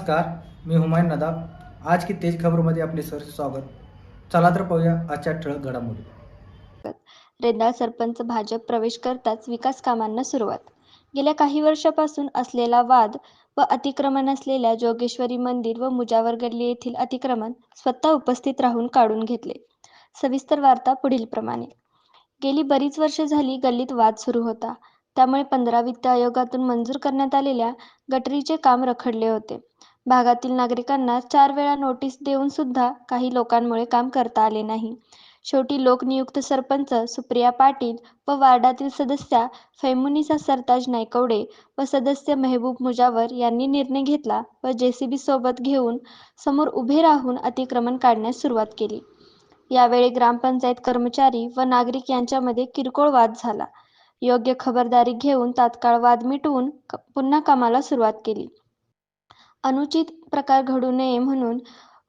नमस्कार मी हुमायून नदाब. आज की तेज खबरमध्ये आपले सर स्वागत. चला तर पाहूया आजच्या ठळक घडामोडी. रेंदाळ सरपंच भाजप प्रवेश करताच विकास कामांना सुरुवात. गेल्या काही वर्षापासून असलेला वाद व अतिक्रमण असलेल्या जोगेश्वरी मंदिर व मुजावर गल्ली येथील अतिक्रमण स्वतः उपस्थित राहून काढून घेतले. सविस्तर वार्ता पुढीलप्रमाणे गेली बरीच वर्ष झाली गल्लीत वाद सुरू होता. त्यामुळे पंधरा वित्त आयोगातून मंजूर करण्यात आलेल्या गटरीचे काम रखडले होते. भागातील नागरिकांना चार वेळा नोटीस देऊन सुद्धा काही लोकांमुळे काम करता आले नाही. शेवटी लोकनियुक्त सरपंच सुप्रिया पाटील व वार्डातील सदस्या फैमुनिसा सरताज नायकवडे व सदस्य मेहबूब मुजावर यांनी निर्णय घेतला व जेसीबी सोबत घेऊन समोर उभे राहून अतिक्रमण काढण्यास सुरुवात केली. यावेळी ग्रामपंचायत कर्मचारी व नागरिक यांच्यामध्ये किरकोळ वाद झाला. योग्य खबरदारी घेऊन तात्काळ वाद मिटवून पुन्हा कामाला सुरुवात केली. अनुचित प्रकार घडू नये म्हणून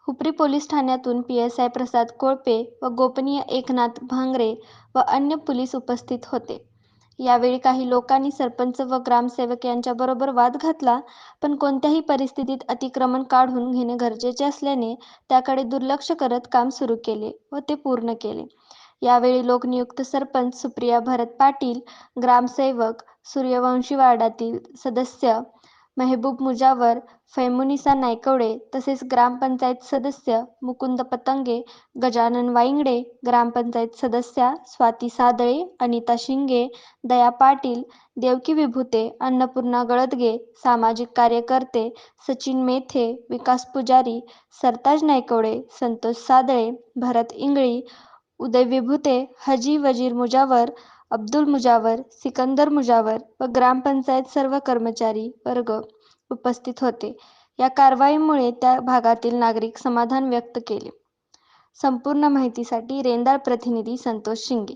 हुपरी पोलीस ठाण्यातून P S I Prasad Kolpe व गोपनीय एकनाथ भांगरे व अन्य पोलीस उपस्थित होते. यावेळी काही लोकांनी सरपंच व ग्रामसेवक यांच्याबरोबर वाद घातला पण कोणत्याही परिस्थितीत अतिक्रमण काढून घेणे गरजेचे असल्याने त्याकडे दुर्लक्ष करत काम सुरू केले व ते पूर्ण केले. यावेळी लोकनियुक्त सरपंच सुप्रिया भरत पाटील ग्रामसेवक सूर्यवंशी वार्डातील सदस्य मेहबूब मुजावर फैमुनिसा नायकवडे तसेच ग्रामपंचायत सदस्य मुकुंद पतंगे गजानन वाईंगडे ग्रामपंचायत सदस्या स्वाती सादळे अनिता शिंगे दया पाटील देवकी विभूते अन्नपूर्णा गळदगे सामाजिक कार्यकर्ते सचिन मेथे विकास पुजारी सरताज नायकवडे संतोष सादळे भरत इंगळी उदय विभूते हजी वजीर मुजावर अब्दुल मुजावर सिकंदर मुजावर व ग्रामपंचायत सर्व कर्मचारी वर्ग उपस्थित होते. या कारवाईमुळे त्या भागातील नागरिक समाधान व्यक्त केले. संपूर्ण माहितीसाठी रेंदाळ प्रतिनिधी संतोष शिंगे.